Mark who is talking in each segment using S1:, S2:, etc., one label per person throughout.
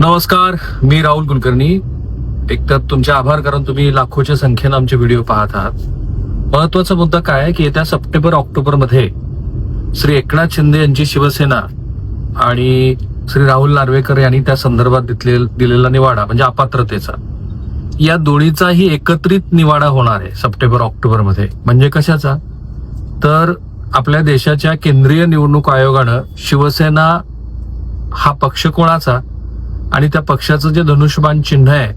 S1: नमस्कार मी राहुल कुलकर्णी. एकतर तुमचे आभार कारण तुम्ही लाखोच्या संख्येनं आमचे व्हिडिओ पाहत आहात. महत्त्वाचा मुद्दा काय आहे की येत्या सप्टेंबर ऑक्टोबरमध्ये श्री एकनाथ शिंदे यांची शिवसेना आणि श्री राहुल नार्वेकर यांनी त्या संदर्भात दिलेला निवाडा म्हणजे अपात्रतेचा. या दोन्हीचाही एकत्रित निवाडा होणार आहे सप्टेंबर ऑक्टोबरमध्ये म्हणजे कशाचा? तर आपल्या देशाच्या केंद्रीय निवडणूक आयोगानं शिवसेना हा पक्ष कोणाचा? आणि त्या पक्षाचं जे धनुष्यबाण चिन्ह आहे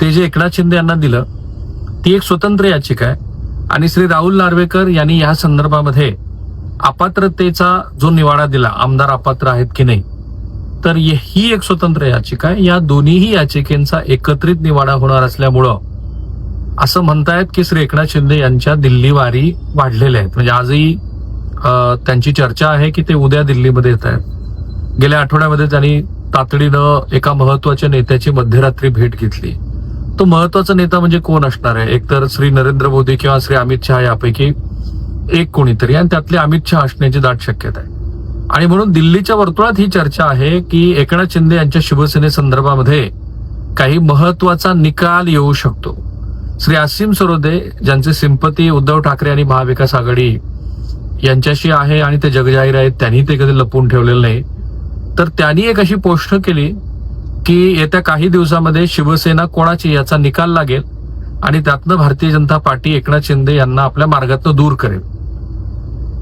S1: ते जे एकनाथ शिंदे यांना दिलं ती एक स्वतंत्र याचिका आहे. आणि श्री राहुल नार्वेकर यांनी या संदर्भामध्ये अपात्रतेचा जो निवाडा दिला आमदार अपात्र आहेत की नाही तर ही एक स्वतंत्र याचिका आहे. या दोन्हीही याचिकेंचा एकत्रित निवाडा होणार असल्यामुळं असं म्हणतायत की श्री एकनाथ शिंदे यांच्या दिल्ली वारी वाढलेल्या आहेत. म्हणजे आजही त्यांची चर्चा आहे की ते उद्या दिल्लीमध्ये येत आहेत गेल्या आठवड्यामध्ये त्यांनी तातडीनं एका महत्त्वाच्या नेत्याची मध्यरात्री भेट घेतली. तो महत्त्वाचा नेता म्हणजे कोण असणार आहे? एकतर श्री नरेंद्र मोदी किंवा श्री अमित शहा यापैकी एक कोणीतरी आणि त्यातले अमित शहा असण्याची दाट शक्यता आहे. आणि म्हणून दिल्लीच्या वर्तुळात ही चर्चा आहे की एकनाथ शिंदे यांच्या शिवसेनेसंदर्भामध्ये काही महत्त्वाचा निकाल येऊ शकतो. श्री असीम सरोदे ज्यांचे सिंपती उद्धव ठाकरे आणि महाविकास आघाडी यांच्याशी आहे आणि ते जगजाहीर आहेत त्यांनी ते कधी लपवून ठेवलेलं नाही. तर त्यांनी एक अशी पोस्ट केली की येत्या काही दिवसामध्ये शिवसेना कोणाची याचा निकाल लागेल आणि त्यातनं भारतीय जनता पार्टी एकनाथ शिंदे यांना आपल्या मार्गातनं दूर करेल.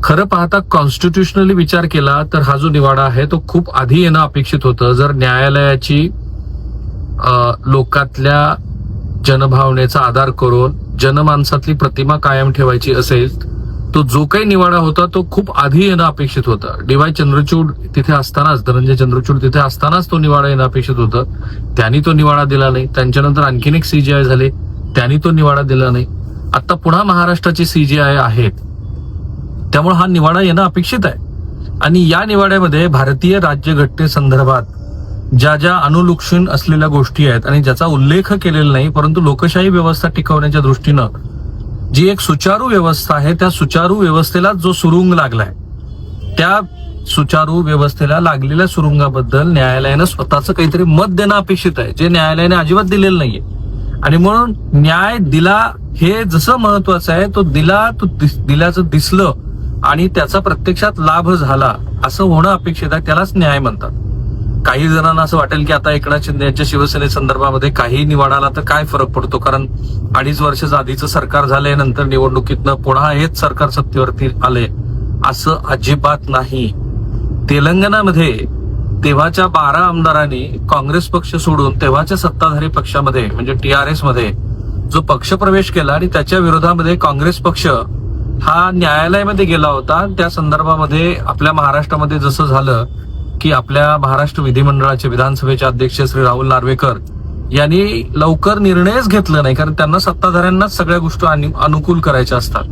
S1: खरं पाहता कॉन्स्टिट्युशनली विचार केला तर हा जो निवाडा आहे तो खूप आधी येणं अपेक्षित होतं. जर न्यायालयाची लोकातल्या जनभावनेचा आधार करून जनमानसातली प्रतिमा कायम ठेवायची असेल तो जो काही निवाडा होता तो खूप आधी येणं अपेक्षित होतं. डीवाय चंद्रचूड तिथे असतानाच धनंजय चंद्रचूड तिथे असतानाच तो निवाडा येणं अपेक्षित होतं. त्यांनी तो निवाडा दिला नाही. त्यांच्यानंतर आणखीन एक सीजीआय झाले. त्यांनी तो निवाडा दिला नाही. आता पुन्हा महाराष्ट्राची सीजीआय आहेत. त्यामुळे हा निवाडा येणं अपेक्षित आहे. आणि या निवाड्यामध्ये भारतीय राज्यघटनेसंदर्भात ज्या ज्या अनुलक्षण असलेल्या गोष्टी आहेत आणि ज्याचा उल्लेख केलेला नाही परंतु लोकशाही व्यवस्था टिकवण्याच्या दृष्टीनं जी एक सुचारू व्यवस्था आहे त्या सुचारू व्यवस्थेला जो सुरुंग लागलाय त्या सुचारू व्यवस्थेला लागलेल्या सुरुंगाबद्दल न्यायालयानं स्वतःचं काहीतरी मत देणं अपेक्षित आहे जे न्यायालयाने अजिबात दिलेलं नाहीये. आणि म्हणून न्याय दिला हे जसं महत्वाचं आहे तो दिला तो दिस- दिल्याचं दिसलं आणि त्याचा प्रत्यक्षात लाभ झाला असं होणं अपेक्षित आहे त्यालाच न्याय म्हणतात. काही जणांना असं वाटेल की आता एकनाथ शिंदे यांच्या शिवसेने संदर्भामध्ये काही निवडाला तर काय फरक पडतो? कारण अडीच वर्ष आधीचं सरकार झालंय नंतर निवडणुकीतनं पुन्हा हेच सरकार सत्तेवरती आले असं अजिबात नाही. तेलंगणामध्ये तेव्हाच्या बारा आमदारांनी काँग्रेस पक्ष सोडून तेव्हाच्या सत्ताधारी पक्षामध्ये म्हणजे टी आर एसमध्ये जो पक्ष प्रवेश केला आणि त्याच्या विरोधामध्ये काँग्रेस पक्ष हा न्यायालयामध्ये गेला होता. त्या संदर्भामध्ये आपल्या महाराष्ट्रामध्ये जसं झालं की आपल्या महाराष्ट्र विधिमंडळाचे विधानसभेचे अध्यक्ष श्री राहुल नार्वेकर यांनी लवकर निर्णयच घेतला नाही कारण त्यांना सत्ताधाऱ्यांनाच सगळ्या गोष्टी अनुकूल करायच्या असतात.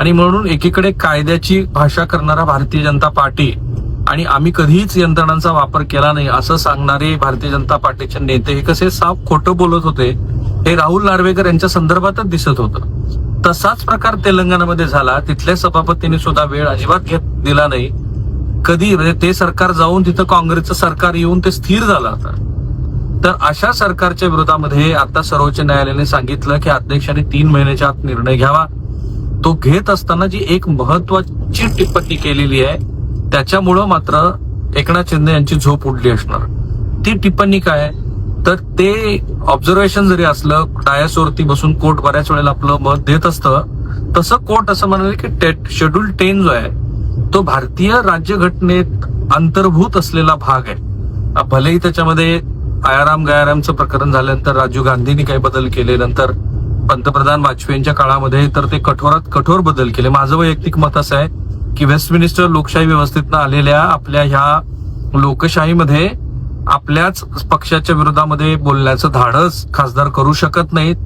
S1: आणि म्हणून एकीकडे कायद्याची भाषा करणारा भारतीय जनता पार्टी आणि आम्ही कधीच यंत्रणांचा वापर केला नाही असं सांगणारे भारतीय जनता पार्टीचे नेते हे कसे साफ खोटं बोलत होते हे राहुल नार्वेकर यांच्या संदर्भातच दिसत होतं. तसाच प्रकार तेलंगणामध्ये झाला तिथल्या सभापतींनी सुद्धा वेळ अजिबात घेत दिला नाही. कधी म्हणजे ते सरकार जाऊन तिथं काँग्रेसचं सरकार येऊन ते स्थिर झालं आता. तर अशा सरकारच्या विरोधामध्ये आता सर्वोच्च न्यायालयाने सांगितलं की अध्यक्षांनी तीन महिन्याच्या आत निर्णय घ्यावा. तो घेत असताना जी एक महत्वाची टिप्पणी केलेली आहे त्याच्यामुळं मात्र एकनाथ शिंदे यांची झोप उडली असणार. ती टिप्पणी काय? तर ते ऑब्झर्वेशन जरी असलं डायसवरती बसून कोर्ट बऱ्याच वेळेला आपलं मत देत असतं तसं कोर्ट असं म्हणाले की शेड्यूल टेन जो आहे तो भारतीय राज्यघटनेत अंतर्भूत असलेला भाग आहे. भलेही त्याच्यामध्ये आयाराम गयारामचं प्रकरण झाल्यानंतर राजीव गांधींनी काही बदल केले नंतर पंतप्रधान वाजपेयींच्या काळामध्ये तर ते कठोरात कठोर बदल केले. माझं वैयक्तिक मत असं आहे की वेस्टमिनिस्टर लोकशाही व्यवस्थेतनं आलेल्या आपल्या ह्या लोकशाहीमध्ये आपल्याच पक्षाच्या विरोधामध्ये बोलण्याचं धाडस खासदार करू शकत नाहीत.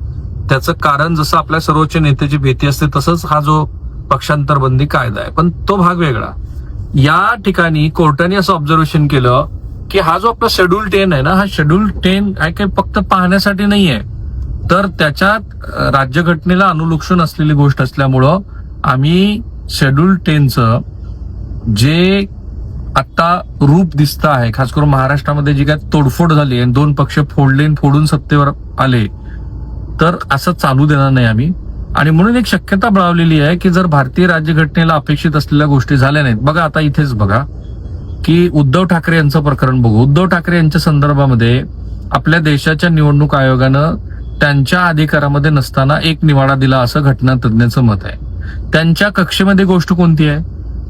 S1: त्याचं कारण जसं आपल्या सर्वोच्च नेत्याची भीती असते तसंच हा जो पक्षांतर बंदी कायदा आहे. पण तो भाग वेगळा. या ठिकाणी कोर्टाने असं ऑब्झर्वेशन केलं की हा जो आपला शेड्यूल टेन आहे ना हा शेड्यूल टेन काय काही फक्त पाहण्यासाठी नाहीये. तर त्याच्यात राज्यघटनेला अनुलक्षण असलेली गोष्ट असल्यामुळं आम्ही शेड्यूल टेनचं जे आता रूप दिसतं आहे खास करून महाराष्ट्रामध्ये जी काय तोडफोड झाली आणि दोन पक्ष फोडले आणि फोडून सत्तेवर आले तर असं चालू देणार नाही आम्ही. आणि म्हणून एक शक्यता बळावलेली आहे की जर भारतीय राज्यघटनेला अपेक्षित असलेल्या गोष्टी झाल्या नाहीत. बघा आता इथेच बघा की उद्धव ठाकरे यांचं प्रकरण बघू. उद्धव ठाकरे यांच्या संदर्भामध्ये आपल्या देशाच्या निवडणूक आयोगानं त्यांच्या अधिकारामध्ये नसताना एक निवाडा दिला असं घटना तज्ज्ञाचं मत आहे. त्यांच्या कक्षेमध्ये गोष्ट कोणती आहे?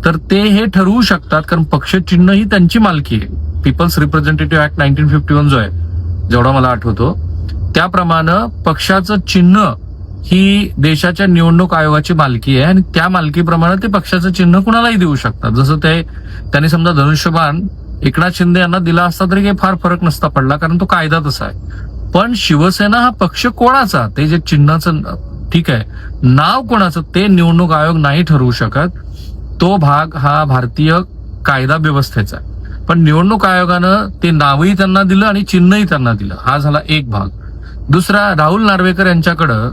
S1: तर ते हे ठरवू शकतात कारण पक्ष चिन्ह ही त्यांची मालकी आहे. People's representative act nineteen fifty one जो आहे जेवढा मला आठवतो त्याप्रमाणे पक्षाचं चिन्ह ही देशाच्या निवडणूक आयोगाची मालकी आहे आणि त्या मालकीप्रमाणे ते पक्षाचं चिन्ह कुणालाही देऊ शकतात. जसं ते त्यांनी समजा धनुष्यबाण एकनाथ शिंदे यांना दिला असता तरी काही फार फरक नसता पडला कारण तो कायदा तसा आहे. पण शिवसेना हा पक्ष कोणाचा? ते जे चिन्हाचं ठीक आहे. नाव कोणाचं? ते निवडणूक आयोग नाही ठरवू शकत. तो भाग हा भारतीय कायदा व्यवस्थेचा आहे. पण निवडणूक आयोगानं ते नावही त्यांना दिलं आणि चिन्हही त्यांना दिलं. हा झाला एक भाग. दुसरा राहुल नार्वेकर यांच्याकडं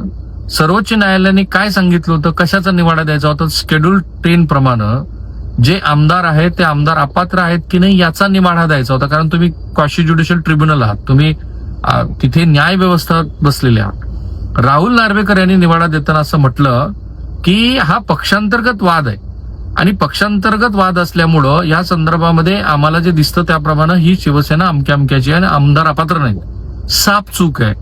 S1: सर्वोच्च न्यायालयाने काय सांगितलं होतं? कशाचा निवाडा द्यायचा होता? शेड्यूल टेन प्रमाणे जे आमदार आहेत ते आमदार अपात्र आहेत की नाही याचा निवाडा द्यायचा होता. कारण तुम्ही कॉशी ज्युडिशियल ट्रिब्युनल आहात. तुम्ही तिथे न्याय व्यवस्था बसलेल्या आहात. राहुल नार्वेकर यांनी निवाडा देताना असं म्हटलं की हा पक्षांतर्गत वाद आहे. आणि पक्षांतर्गत वाद असल्यामुळं या संदर्भामध्ये आम्हाला जे दिसतं त्याप्रमाणे ही शिवसेना अमक्या अमक्याची आणि आमदार अपात्र नाही साप चूक आहे.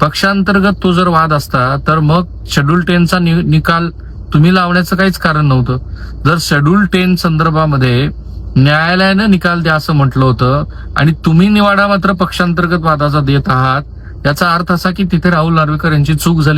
S1: पक्षांतर्गत तो जर वाद असता तर मग शेड्यूल टेनचा नि- निकाल तुम्ही लावण्याचं काहीच कारण नव्हतं. जर शेड्यूल टेन संदर्भामध्ये न्यायालयानं निकाल द्या असं म्हटलं होतं आणि तुम्ही निवाडा मात्र पक्षांतर्गत वादाचा देत आहात याचा अर्थ असा की तिथे राहुल नार्वेकर यांची चूक झाली.